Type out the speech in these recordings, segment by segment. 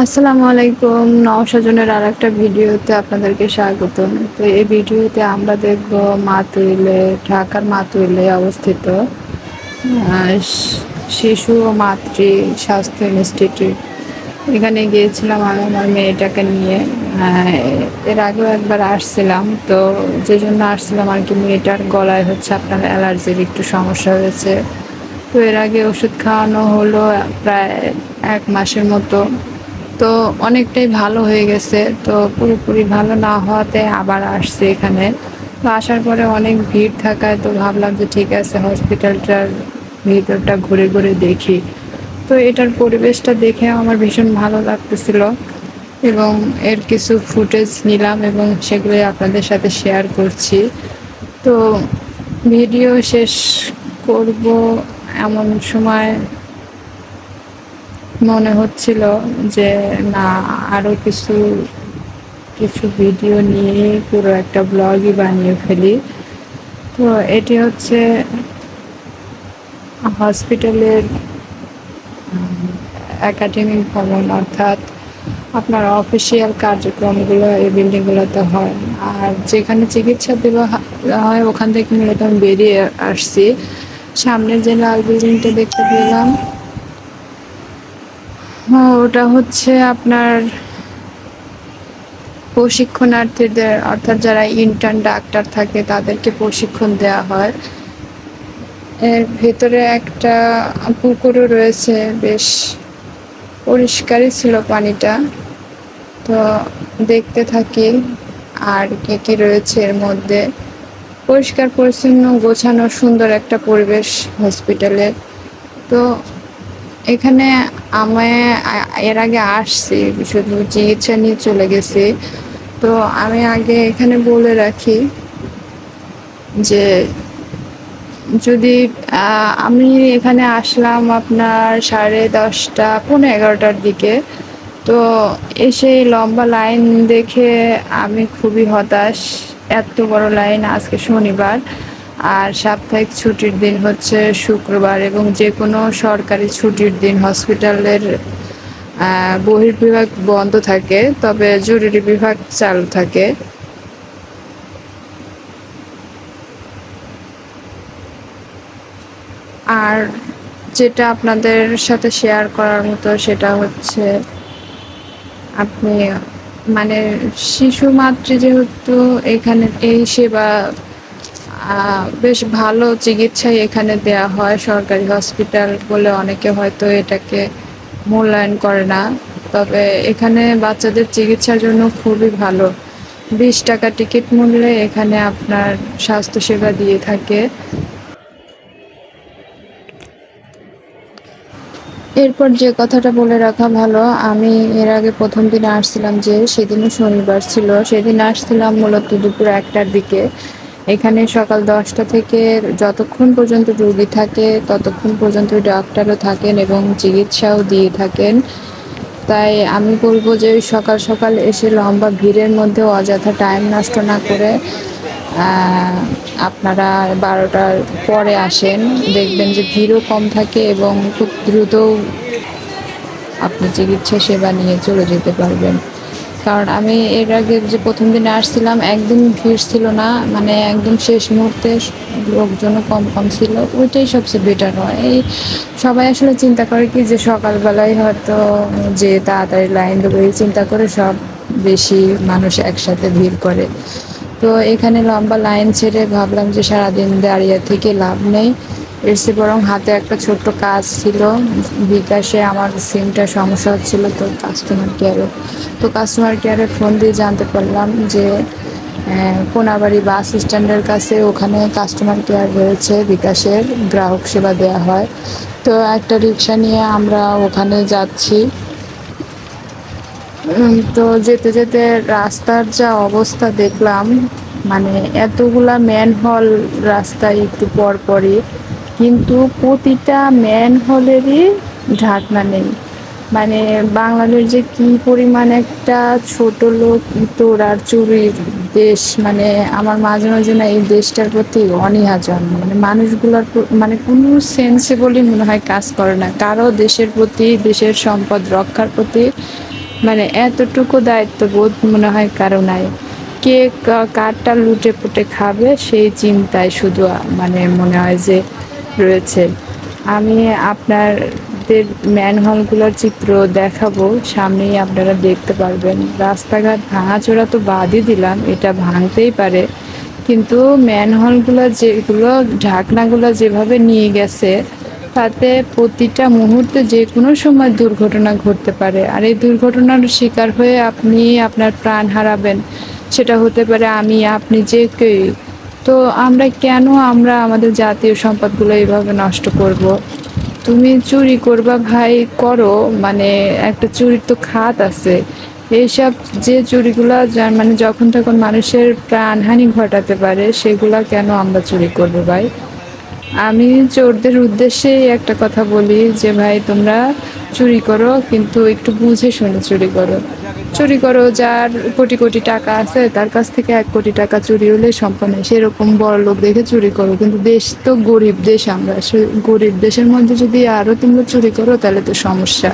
আসসালামু আলাইকুম। নওশাজনের আর একটা ভিডিওতে আপনাদেরকে স্বাগতম। তো এই ভিডিওতে আমরা দেখব মাতুইলে ঢাকার মাতুইলে অবস্থিত শিশু ও মাতৃ স্বাস্থ্য ইনস্টিটিউট। এখানে গিয়েছিলাম আমি আমার মেয়েটাকে নিয়ে। এর আগেও একবার আসছিলাম। তো যে জন্য আসছিলাম আর কি, মেয়েটার গলায় হচ্ছে আপনার অ্যালার্জির একটু সমস্যা হয়েছে। তো এর আগে ওষুধ খাওয়ানো হলো প্রায় এক মাসের মতো। তো অনেকটাই ভালো হয়ে গেছে। তো পুরোপুরি ভালো না হওয়াতে আবার আসছে এখানে। তো আসার পরে অনেক ভিড় থাকায় তো ভাবলাম যে ঠিক আছে, হসপিটালটার ভিতরটা ঘুরে ঘুরে দেখি। তো এটার পরিবেশটা দেখে আমার ভীষণ ভালো লাগতেছিল এবং এর কিছু ফুটেজ নিলাম এবং সেগুলো আপনাদের সাথে শেয়ার করছি। তো ভিডিও শেষ করব এমন সময় মনে হচ্ছিল যে, না, আরও কিছু কিছু ভিডিও নিয়ে পুরো একটা ব্লগই বানিয়ে ফেলি। তো এটি হচ্ছে হসপিটালের একাডেমিক ভবন, অর্থাৎ আপনার অফিসিয়াল কার্যক্রমগুলো এই বিল্ডিংগুলোতে হয়। আর যেখানে চিকিৎসা দেওয়া হয় ওখান থেকে মূলত আমি বেরিয়ে আসছি। সামনের যে লাল বিল্ডিংটা দেখতে পেলাম ওটা হচ্ছে আপনার প্রশিক্ষণার্থীদের, অর্থাৎ যারা ইন্টার্ন ডাক্তার থাকে, তাদেরকে প্রশিক্ষণ দেওয়া হয়। এর ভেতরে একটা পুকুরও রয়েছে, বেশ পরিষ্কারই ছিল পানিটা। তো দেখতে থাকি আর কি কি রয়েছে এর মধ্যে। পরিষ্কার, পরিচ্ছন্ন, গোছানো সুন্দর একটা পরিবেশ হসপিটালের তো এখানে আমি এর আগে আসছি, শুধু চিকিৎসা নিয়ে চলে গেছি। তো আমি আগে এখানে বলে রাখি যে, যদি আমি এখানে আসলাম আপনার সাড়ে দশটা, পৌনে এগারোটার দিকে, তো এসে লম্বা লাইন দেখে আমি খুবই হতাশ। এত বড় লাইন আজকে শনিবার। আর সাপ্তাহিক ছুটির দিন হচ্ছে শুক্রবার এবং যে কোনো সরকারি ছুটির দিন হসপিটালের বহির্বিভাগ বন্ধ থাকে, তবে জরুরি বিভাগ চালু থাকে। আর যেটা আপনাদের সাথে শেয়ার করার মতো সেটা হচ্ছে আপনি মানে শিশু মাতৃ যেহেতু এখানে এই সেবা বেশ ভালো চিকিৎসাই এখানে দেয়া হয় সরকারি হসপিটাল বলে অনেকে হয়তো এটাকে মূল্যায়ন করে না। তবে এখানে বাচ্চাদের চিকিৎসার জন্য খুবই ভালো। বিশ টাকা টিকিট মূল্যে এখানে আপনার স্বাস্থ্যসেবা দিয়ে থাকে। এরপর যে কথাটা বলে রাখা ভালো, আমি এর আগে প্রথম দিন আসছিলাম যে, সেদিনও শনিবার ছিল। সেদিন আসছিলাম মূলত দুপুর একটার দিকে। এখানে সকাল দশটা থেকে যতক্ষণ পর্যন্ত রুগী থাকে, ততক্ষণ পর্যন্ত ডাক্তারও থাকেন এবং চিকিৎসাও দিয়ে থাকেন। তাই আমি বলব যে সকাল সকাল এসে লম্বা ভিড়ের মধ্যে অযথা টাইম নষ্ট না করে আপনারা বারোটার পরে আসেন, দেখবেন যে ভিড়ও কম থাকে এবং খুব দ্রুত আপনি চিকিৎসা সেবা নিয়ে চলে যেতে পারবেন। কারণ আমি এর আগে যে প্রথম দিনে আসছিলাম একদম ভিড় ছিল না মানে একদম শেষ মুহূর্তে লোকজনও কম কম ছিল, ওইটাই সবচেয়ে বেটার হয়। এই সবাই আসলে চিন্তা করে কি যে সকালবেলায় হয়তো যে তাড়াতাড়ি লাইন দেবো এই চিন্তা করে সব বেশি মানুষ একসাথে ভিড় করে। তো এখানে লম্বা লাইন ছেড়ে ভাবলাম যে সারাদিন দাঁড়িয়ে থেকে লাভ নেই। চেয়ে বরং হাতে একটা ছোট্ট কাজ ছিল। বিকাশে আমার সিমটা সমস্যা হচ্ছিল, তো কাস্টমার কেয়ারে তো কাস্টমার কেয়ারে ফোন দিয়ে জানতে পারলাম যে কোনাবাড়ি বাস স্ট্যান্ডের কাছে ওখানে কাস্টমার কেয়ার রয়েছে, বিকাশের গ্রাহক সেবা দেওয়া হয়। তো একটা রিক্সা নিয়ে আমরা ওখানে যাচ্ছি। তো যেতে যেতে রাস্তার যা অবস্থা দেখলাম মানে এতগুলা ম্যানহল রাস্তায় একটু পর পরই কিন্তু প্রতিটা ম্যানহলেরই ঢাকনা নেই। মানে বাংলাদেশ যে কি পরিমাণ একটা ছোট লোক ইতর চুরির দেশ মানে আমার মাঝে মাঝে না এই দেশটার প্রতি অনীহা জন্ম মানে মানুষগুলোর মানে কোনো সেন্সেবলই মনে হয় কাজ করে না। কারও দেশের প্রতি, দেশের সম্পদ রক্ষার প্রতি মানে এতটুকু দায়িত্ববোধ মনে হয় কারও নাই। কে কারটা লুটে পুটে খাবে সেই চিন্তায় শুধু মানে মনে হয় যে রয়েছে। আমি আপনাদের ম্যানহলগুলোর চিত্র দেখাবো, সামনেই আপনারা দেখতে পারবেন। রাস্তাঘাট ভাঙাচোরা তো বাদই দিলাম, এটা ভাঙতেই পারে। কিন্তু ম্যানহলগুলো যেগুলো, ঢাকনাগুলো যেভাবে নিয়ে গেছে, তাতে প্রতিটা মুহূর্তে যে কোনো সময় দুর্ঘটনা ঘটতে পারে। আর এই দুর্ঘটনার শিকার হয়ে আপনি আপনার প্রাণ হারাবেন, সেটা হতে পারে আমি, আপনি যে কেউ। তো আমরা কেন আমরা আমাদের জাতীয় সম্পদগুলো এইভাবে নষ্ট করব। তুমি চুরি করবা ভাই, করো। মানে একটা চুরির তো খাত আছে। এইসব যে চুরিগুলো মানে যখন তখন মানুষের প্রাণহানি ঘটাতে পারে, সেগুলা কেন আমরা চুরি করব ভাই? আমি চোরদের উদ্দেশ্যেই একটা কথা বলি যে, ভাই, তোমরা চুরি করো, কিন্তু একটু বুঝে শুনে চুরি করো। চুরি করো, যার কোটি কোটি টাকা আছে, তার কাছ থেকে এক কোটি টাকা চুরি হলে সম্পন্ন সেরকম বড় লোক দেখে চুরি করো। কিন্তু দেশ তো গরিব দেশ আমরা। সে গরিব দেশের মধ্যে যদি আরও তোমরা চুরি করো, তাহলে তো সমস্যা।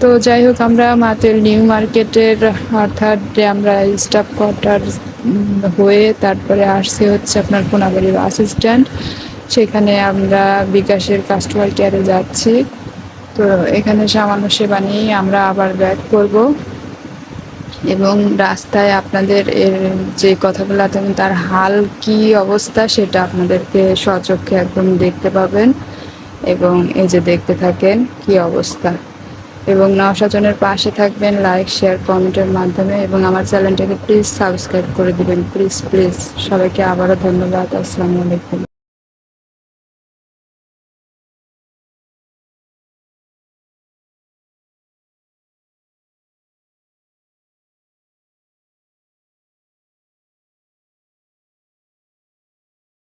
তো যাই হোক, আমরা মাতেল নিউ মার্কেটের অর্থাৎ আমরা স্টাফ কোয়ার্টার হয়ে তারপরে আসছে হচ্ছে আপনার কোনাবাড়ি বাস সেখানে আমরা বিকাশের কাস্টমার কেয়ারে যাচ্ছি। তো এখানে সামান্য সেবা নিয়েই আমরা আবার ব্যাক করব। এবং রাস্তায় আপনাদের এর যে কথাগুলো তুমি তার হাল কি অবস্থা সেটা আপনাদেরকে স্বচক্ষে একদম দেখতে পাবেন। এবং এই যে দেখতে থাকেন কি অবস্থা। এবং নশাজনের পাশে থাকবেন, লাইক, শেয়ার, কমেন্টের মাধ্যমে। এবং আমার চ্যানেলটাকে প্লিজ সাবস্ক্রাইব করে দিবেন। Please please. সবাইকে আবারও ধন্যবাদ। আসসালামু আলাইকুম।